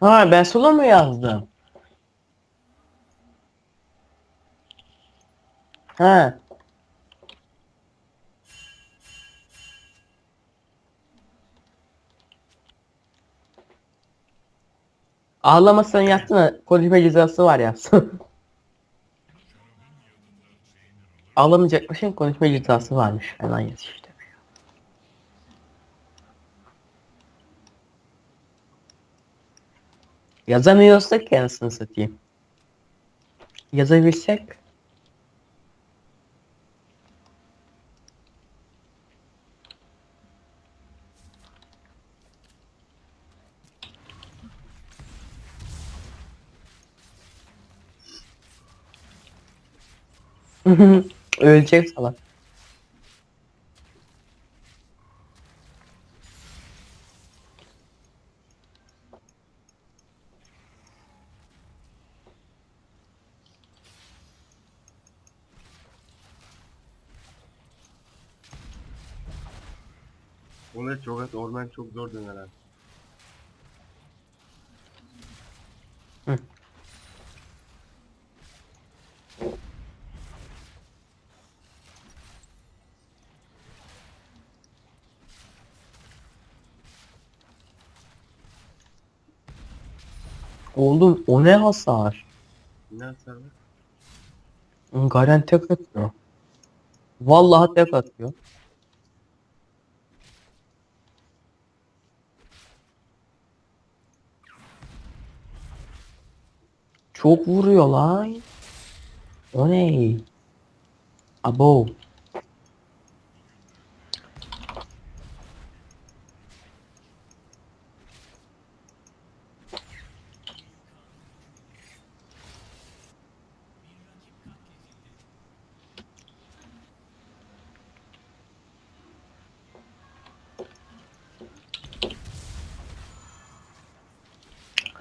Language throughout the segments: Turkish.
Ha ben solo mu yazdım? Ha. Ağlamasan yatsana. Konuşma cezası var yapsın. Ağlamayacakmışın konuşma cezası varmış. Hemen yaz işte. Yazamıyorsak ki anasını satayım. Yazabilsek. Ölecek salak. O ne çok et orman çok zor döner abi. Oğlum o ne hasar? Ne hasar? Garen tek atıyor. Vallahi tek atıyor. Çok vuruyor lan. O ne? Abo.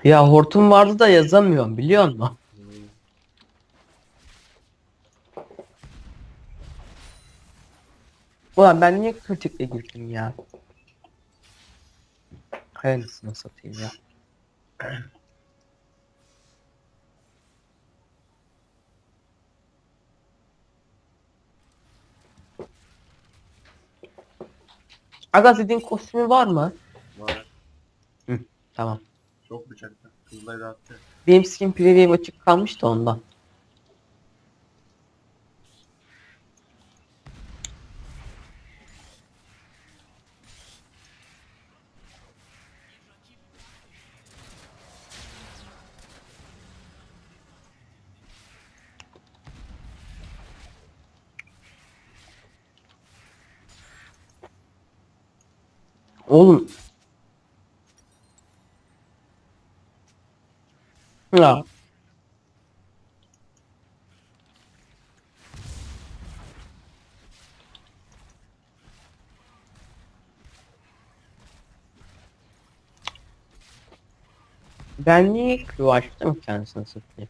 Ya hortum vardı da yazamıyorum biliyor musun? Ulan ben niye kritikle girdim ya? Hay anasını satayım ya. Aga dediğin kostümü var mı? Var. Tamam. Çok bıçakta. Kızlayı dağıttı. Benim skin preview açık kalmıştı ondan. Oğlum. Ya. Ben niye Q açtım kendisini satayım?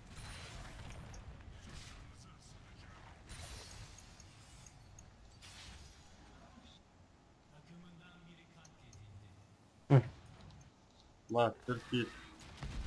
Bak 41.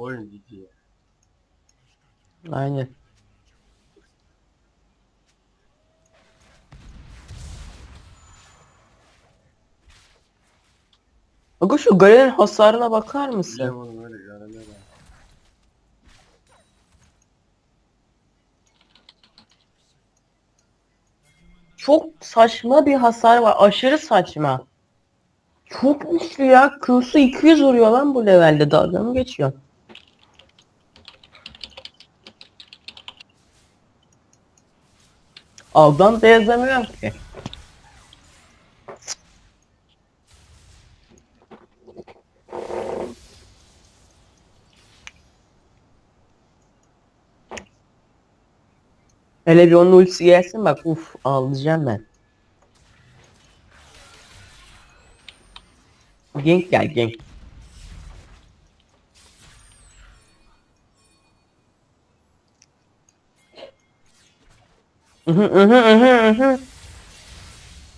Oyun gidiyor. Aynen. Aga şu galerin hasarına bakar mısın? Bilmem oğlum öyle galeler Çok saçma bir hasar var. Aşırı saçma. Çok güçlü ya. Q'su 200 vuruyor lan bu levelde. Dalga mı geçiyor? Aldan da yazamıyorum ki. Hele bir onun ultisi gelsin bak uf ağlayacağım ben. Genk gel genk.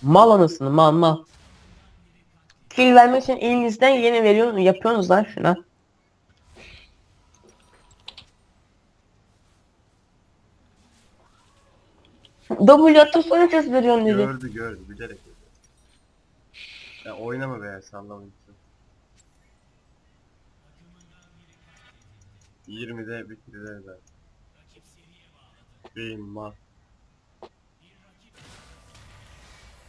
Mal anasını mal mal. Kill vermek için elinizden yeni veriyorsunuz yapıyorsunuz lan şuna. W atıp sonra ses veriyorsun dedi. Gördü gördü bilerek. yapıyor. Ya oynama be sallamayın. 20'de bitirdiler ben. Beyin ma.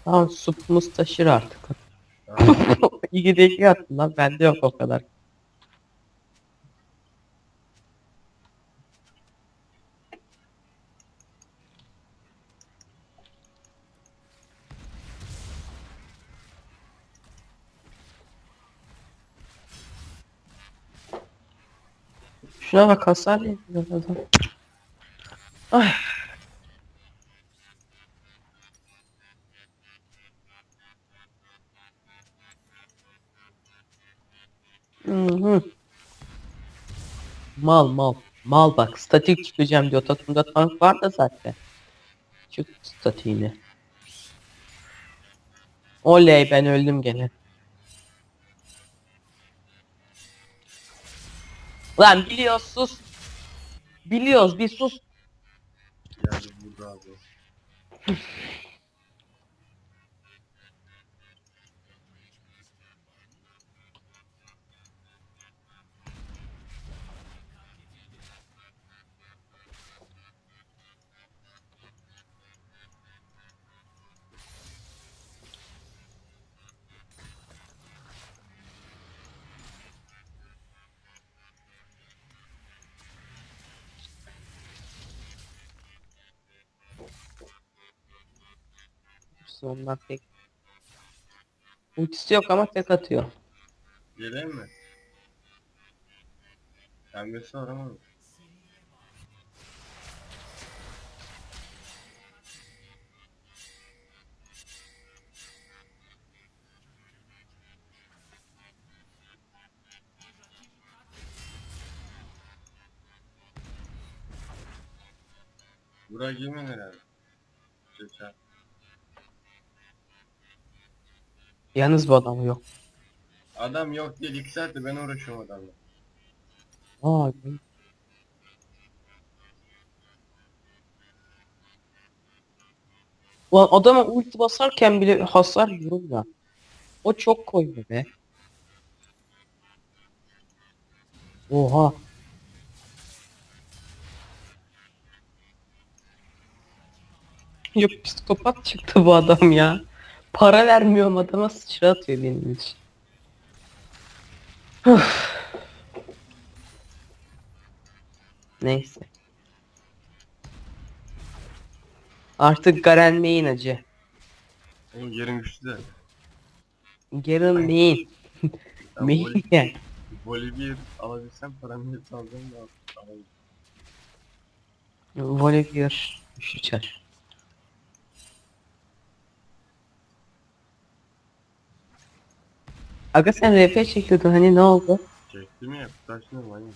Tamam supumuz taşır artık. İyi de attın lan bende yok o kadar. Şuna bak hasar yapıyor adam. Ay. Mal mal. Mal bak statik çıkacağım diyor. Takımda tank var da zaten. Çık statiğini. Oley ben öldüm gene. Lan biliyoruz sus. Biliyoruz bir sus. geldi burada abi. Ondan pek. Ultisi yok ama tek atıyor. Geleyim mi? Pembesi var ama. Buraya girmen herhalde. Çeçer. Yalnız bu adam yok. Adam yok 2 saattir ben uğraşıyorum adamla. Aa, Ulan adama ulti basarken bile hasar yiyorum ya. O çok koydu be. Oha. Yok psikopat çıktı bu adam ya. Para vermiyorum adama sıçra atıyor benim için. Neyse. Artık Garen main acı. Oğlum yerin güçlü de. Garen main. Ben Main yani. voli bir alabilsem paramı alacağım da alayım. Volibear düşüşer. Aga sen RP çekiyordun hani ne oldu? Çektim ya taşını manyak.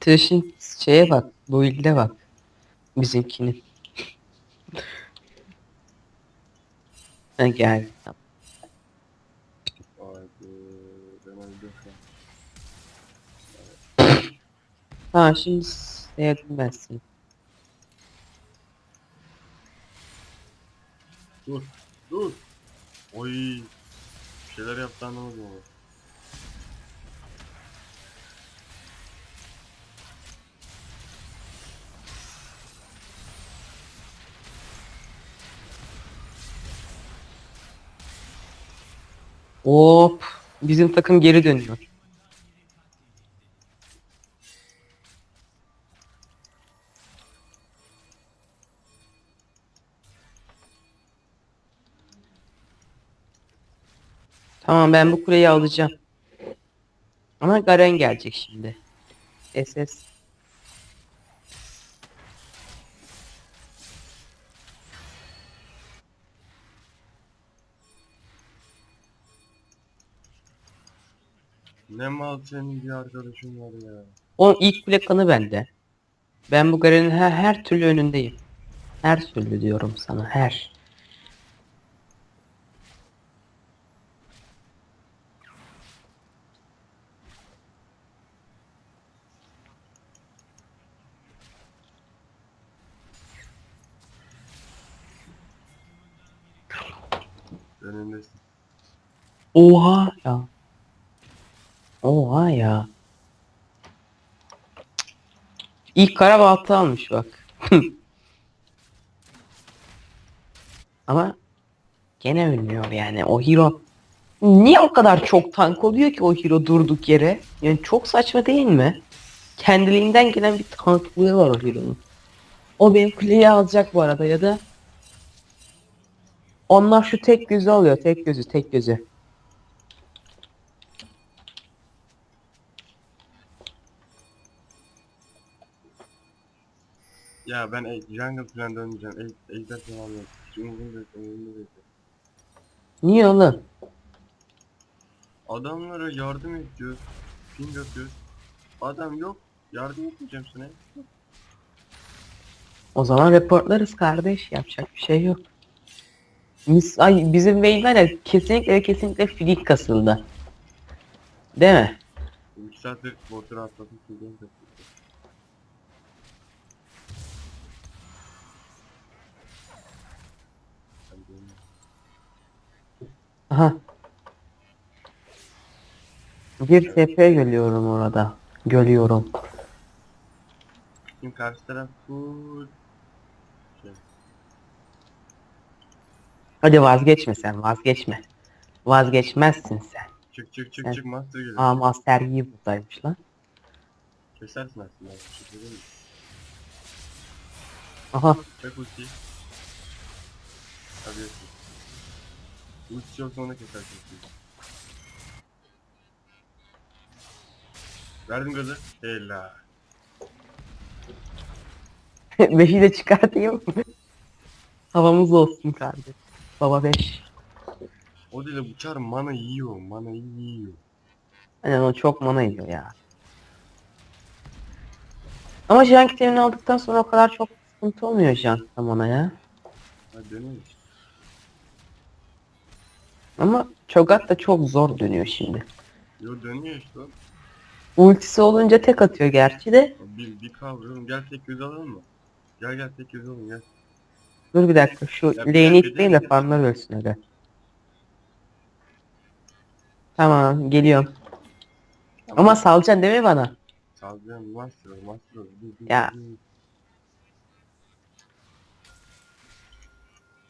Trash'in şeye bak, bu ilde bak. Bizimkinin. ha gel. Haydi ben öldüm şu an. Ha şimdi sevdim Dur. Dur. Oy. Bir şeyler yaptı anlamadım onu. Hop. Bizim takım geri dönüyor. Tamam ben bu kuleyi alacağım. Ama Garen gelecek şimdi. SS. Ne mal senin bir arkadaşın var ya. O ilk kule kanı bende. Ben bu Garen'in her, her türlü önündeyim. Her türlü diyorum sana her. Önündesin. Oha ya. Oha ya. İlk kara balta almış bak. Ama gene ölmüyor yani o hero. Niye o kadar çok tank oluyor ki o hero durduk yere? Yani çok saçma değil mi? Kendiliğinden gelen bir tanklığı var o hero'nun. O benim kuleyi alacak bu arada ya da onlar şu tek gözü alıyor. Tek gözü, tek gözü. Ya ben e jungle falan dönmeyeceğim. E ejder falan yok. Hiç umurumda değil. Umurumda değil. Niye oğlum? Adamlara yardım ediyoruz. Ping atıyoruz. Adam yok. Yardım etmeyeceğim sana. O zaman reportlarız kardeş. Yapacak bir şey yok. Mis Ay bizim Wayne var ya kesinlikle kesinlikle flik kasıldı. Değil mi? 3 saattir motoru atladım. Aha. Bir tepe görüyorum orada. Görüyorum. Şimdi karşı taraf full şey. Hadi vazgeçme sen vazgeçme. Vazgeçmezsin sen. Çık çık çık Evet. çık master geliyor. Aa Master Yi buradaymış lan. Kesersin aslında. Şey değil mi? Aha. Çek ultiyi. Tabii ki. Ulti yoksa onu kesersin. ultiyi. Verdim gazı. Helal. Beşi de çıkartayım mı? Havamız olsun kardeş. Baba 5. O değil de bu çar mana yiyor. Mana yiyor. Aynen o çok mana yiyor ya. Ama Jank terini aldıktan sonra o kadar çok sıkıntı olmuyor Jank'ta mana ya. Hadi dönelim. Ama Cho'Gath da çok zor dönüyor şimdi. Yo dönüyor işte. Ultisi olunca tek atıyor gerçi de. Bir, bir kavruyorum. Gel tek göz alalım mı? Gel gel tek göz alalım gel. Dur bir dakika şu Ya bir lane'i dakika, itleyin de bir farmlar ölsün hadi. Tamam geliyorum. Ama salacaksın değil mi bana? Salacağım master master Ya.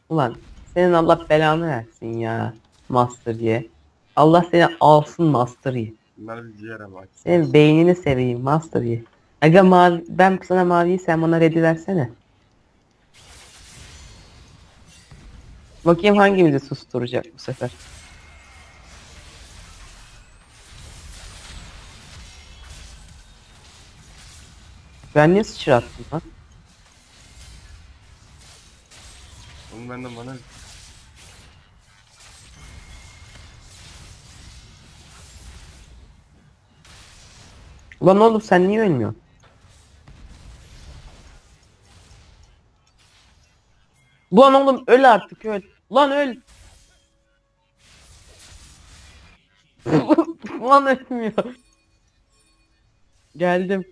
Ulan senin Allah belanı versin ya. Master diye. Allah seni alsın Master diye. Bunlar bir ciğer ama. Senin beynini seveyim Master diye. Aga mavi, ben sana maviyi sen bana ready versene. Bakayım hangimizi susturacak bu sefer. Ben niye sıçrattım lan? Onun benden bana Ulan oğlum sen niye ölmüyorsun? Ulan oğlum öl artık öl. Ulan öl. Ulan ölmüyor. Geldim.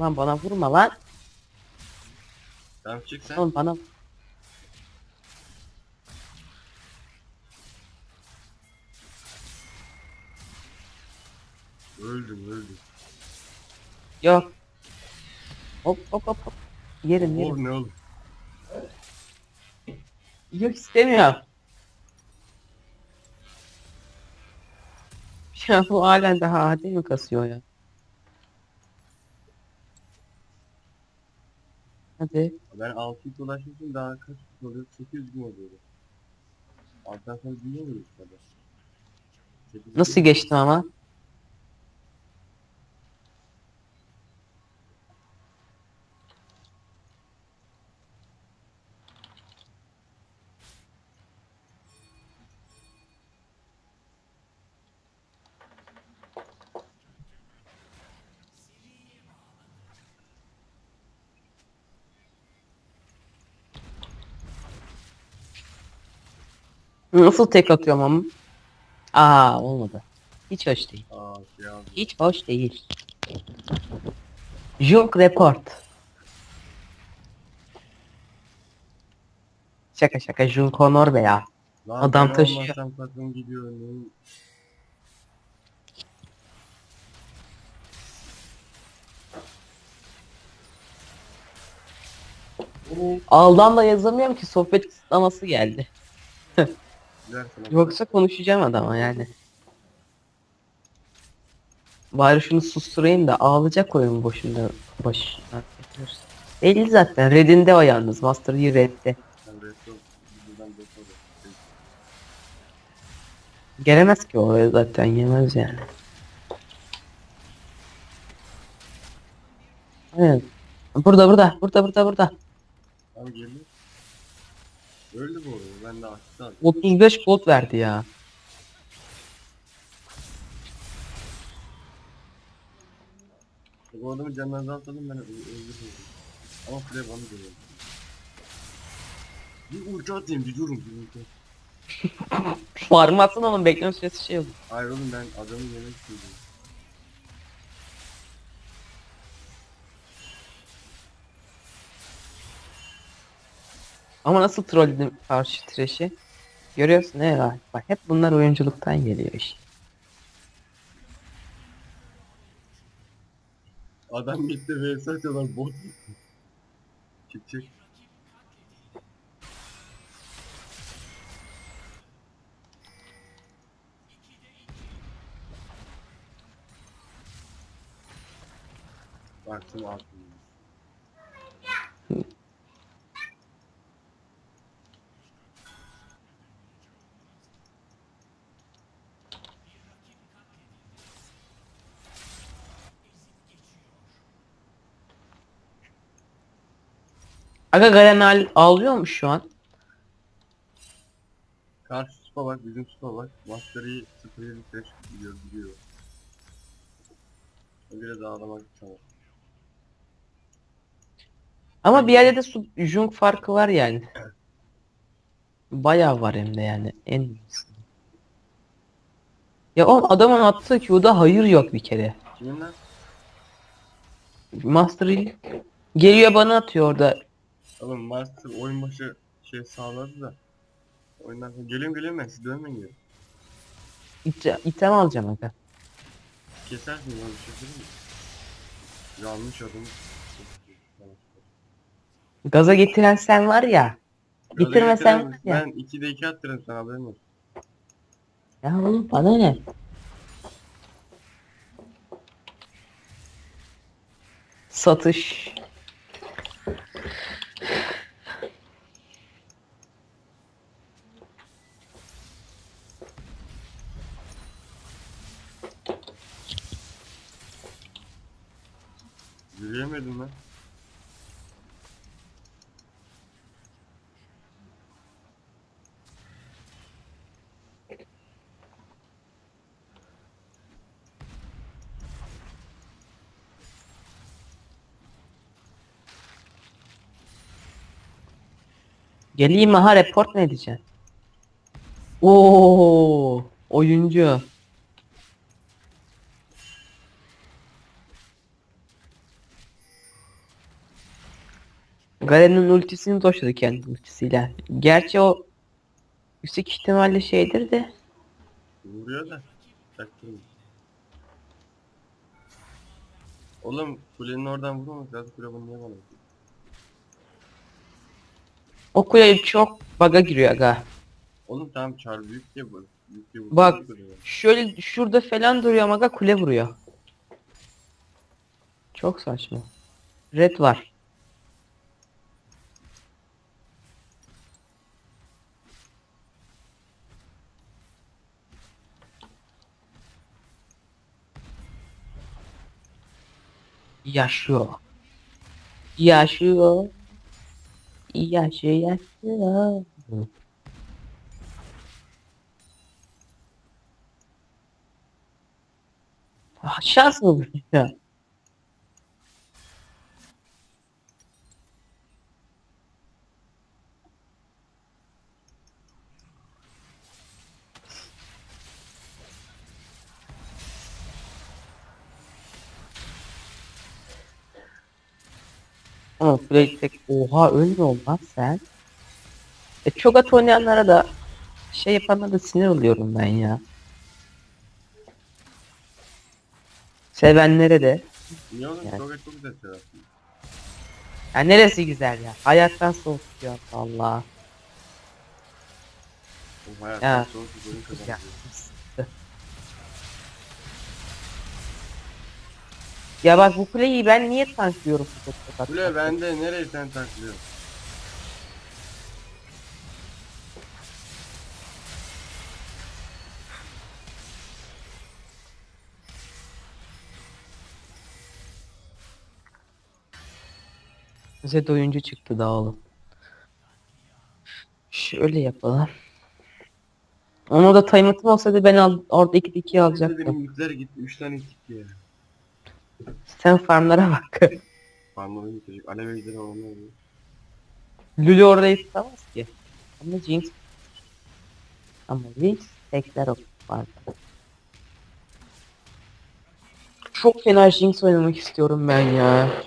Lan bana vurma lan. Tamam çık sen. Oğlum bana Öldüm öldüm. Yok. Hop hop hop hop. Yerim yerim. Or ne oğlum? Yok istemiyorum. Ya bu halen daha adil mi kasıyor ya? Hadi. Ben 6 yıl ulaşmışım daha kaç oluyor? 800 gün oluyor. Alttan sonra muyuz kadar? Sekiz Nasıl geçtim ama? Nasıl tek atıyorum ama? Aa olmadı. Hiç hoş değil. Aa şey abi. Hiç hoş değil. Junk Report. Şaka şaka Junk Honor be ya. Lan Adam ben taşıyor. olmazsam takım gidiyor. Ne? Aldan da yazamıyorum ki sohbet kısıtlaması geldi. Güzel sana. Yoksa konuşacağım adama yani. Bari şunu susturayım da ağlayacak oyun boşunda boş. Belli zaten. Red'inde o yalnız. Master Yi Red'de. Resto. Buradan resto. Gelemez ki oraya zaten yemez yani. Evet. Burada burada burada burada burada. Abi. Öldü bu arada. Ben de abi. 35 gold verdi ya. Bu adamı canını azaltalım ben öldürürüm. Ama play bana geliyor. Bir ulti atayım bir durun bir ulti. Farmasın onun bekleme süresi şey oldu. Hayır oğlum ben adamı yemek istiyorum. Ama nasıl trolledim karşı trash'i? Görüyorsun var? Bak hep bunlar oyunculuktan geliyor işte. Adam gitti vs atıyorlar bot. Çık çık. Baktım attım. Aga Garen ağlıyor mu şu an? Karşı spa bak bizim spa bak. Mastery 0.75 gidiyor gidiyor. O biraz ağlamak tamam. Ama bir yerde de su Jung farkı var yani. Bayağı var hem de yani en iyisi. Ya o adamın attığı Q'da hayır yok bir kere. Kimin lan? Master Yi geliyor bana atıyor orada. Oğlum Master oyun başı şey sağladı da. Oyundan sonra geliyorum geliyorum ben siz dönmeyin diyor. İtem alacağım aga. Kesersin lan bir şey söyleyeyim mi? Yanlış adamı. Gaza getiren sen var ya. Gaza Getirmesen var ya. Ben 2'de 2 attırırım sana haberin olsun. Ya oğlum bana ne? Satış. Yürüyemedim lan. Geleyim mi report ne edeceksin? Oo, oyuncu. Garen'in ultisini doşladı kendi ultisiyle. Gerçi o yüksek ihtimalle şeydir de. Vuruyor da. Çaktırma. Oğlum kulenin oradan vurmamak lazım. Kule bunu niye bana? O kule çok baga giriyor aga. Oğlum tamam çar büyük diye bu. Büyük diye bu. Bak. Şöyle şurada falan duruyor ama aga kule vuruyor. Çok saçma. Red var. Yaşıyor. Yaşıyor. Yaşıyor, yaşıyor. Ah, şans mı bu ya? Tek oha ölmüyor lan sen. E çok at oynayanlara da şey yapanlara da sinir oluyorum ben ya. Sevenlere de. Niye oğlum? Yani. Çok çok güzel şeyler. Ya neresi güzel ya? Hayattan soğutuyor Allah. O hayattan Ya. soğuk bir Ya. kazanıyor. Ya bak bu kuleyi ben niye tanklıyorum? Kule bende nereye sen taklıyorsun? Bize de oyuncu çıktı oğlum. Şöyle yapalım. Onu da time'ım olsaydı ben al, orada 2 2 Neyse alacaktım. benim yükler gitti. 3 tane gitti ya. Sen farmlara bak. Parmağım gidecek. Alev ejderi ya. Lulu orayı tutamaz ki. Ama Jinx ama Jinx tekler var. Çok fena Jinx oynamak istiyorum ben ya.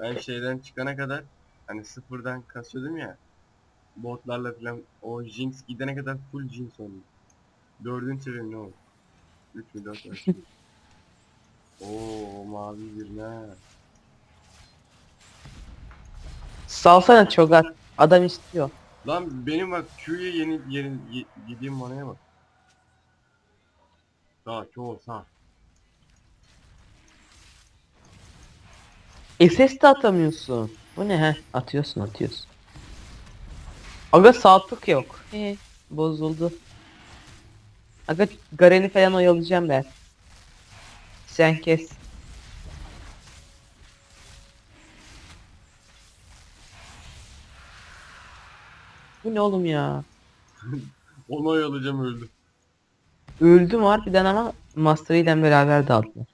Ben şeyden çıkana kadar hani sıfırdan kasıyordum ya. Botlarla falan o Jinx gidene kadar full Jinx oynadım. Dördüncü seviye ne oldu? 3 mü 4 mü? Oo mavi bir ne? Salsana Çogat. Adam istiyor. Lan benim bak Q'ya yeni yeni ye, yediğim manaya bak. Sağ, çoğu sağ. SS de atamıyorsun. Bu ne he? Atıyorsun atıyorsun. Aga saltık yok. He, bozuldu. Aga Garen'i falan oyalayacağım ben. Sen kes. Bu ne oğlum ya? Onu oyalayacağım öldü. Öldüm harbiden ama Master ile beraber daldılar.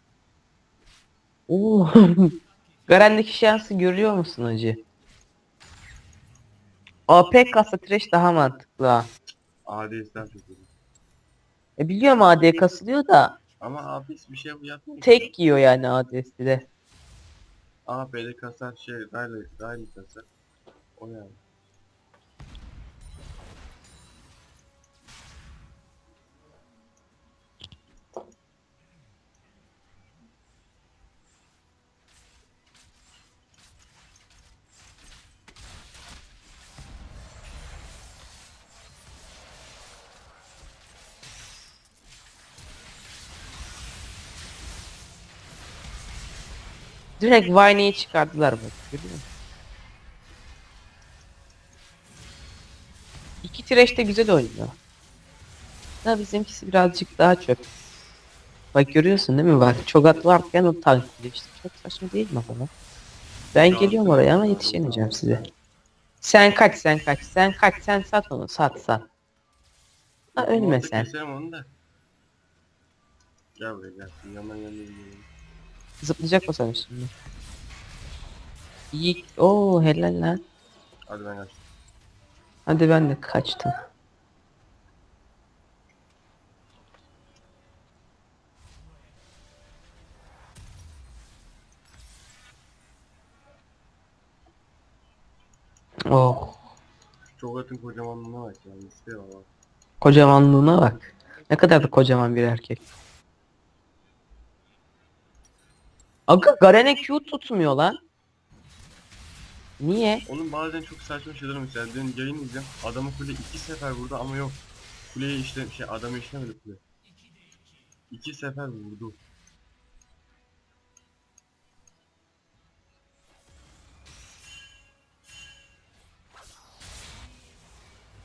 Oo. Garen'deki şansı görüyor musun acı? AP kasa trash daha mantıklı ha. AD ister çok iyi. E biliyorum AD kasılıyor da Ama abi hiçbir şey yapmıyor. tek yiyor yani AD'si de. AP'de kasar şey, Riley, Riley kasar. O yani. Direkt Vine'yi çıkardılar bak görüyor musun? İki trash de güzel oynuyor. Da bizimkisi birazcık daha çöp. Bak görüyorsun değil mi bak Çogat varken o tanklıyor işte çok saçma değil mi bana? Ben geliyorum oraya ama yetişemeyeceğim size. Sen kaç sen kaç sen kaç sen sat onu sat sat. Ha ölme sen. Keserim onu da. Gel buraya gel. Yandan yandan gidelim. Zıplayacak o sana şimdi. İyi. Oo helal lan. Hadi ben kaçtım. Hadi ben de kaçtım. Oh, Çok atın kocamanlığına bak yani. İşte valla. kocamanlığına bak. Ne kadar da kocaman bir erkek. Aga Garen'e Q tutmuyor lan. Niye? Oğlum bazen çok saçma şeyler oluyor. mesela dün yayın izliyorum. Adamı kule iki sefer vurdu ama yok. Kuleyi işte şey adamı işlemedi kule. İki sefer vurdu.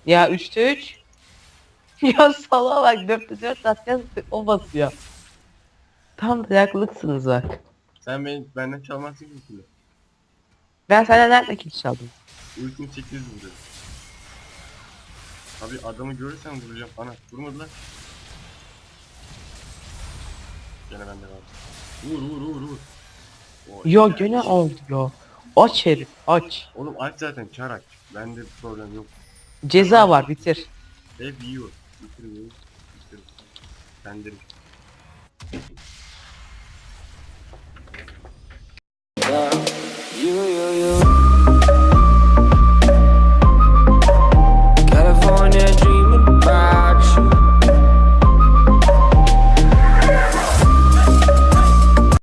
Ya 3'te 3. ya salağa bak 4'te 4 atacağız o basıyor. Tam dayaklılıksınız bak. Sen beni benden çalmazsın ki kule. Ben senden nerede kill çaldım? Ultim 800 vuruyor. Abi adamı görürsem vuracağım. Ana vurmadı lan. Gene bende var. Vur vur vur vur. O, Ya yani gene oldu ya. Aç herif aç. Oğlum aç zaten çar aç. Bende bir problem yok. Ceza var bitir. Hep yiyor. Bitirmiyor. Bitir. Sendir. you, you, you.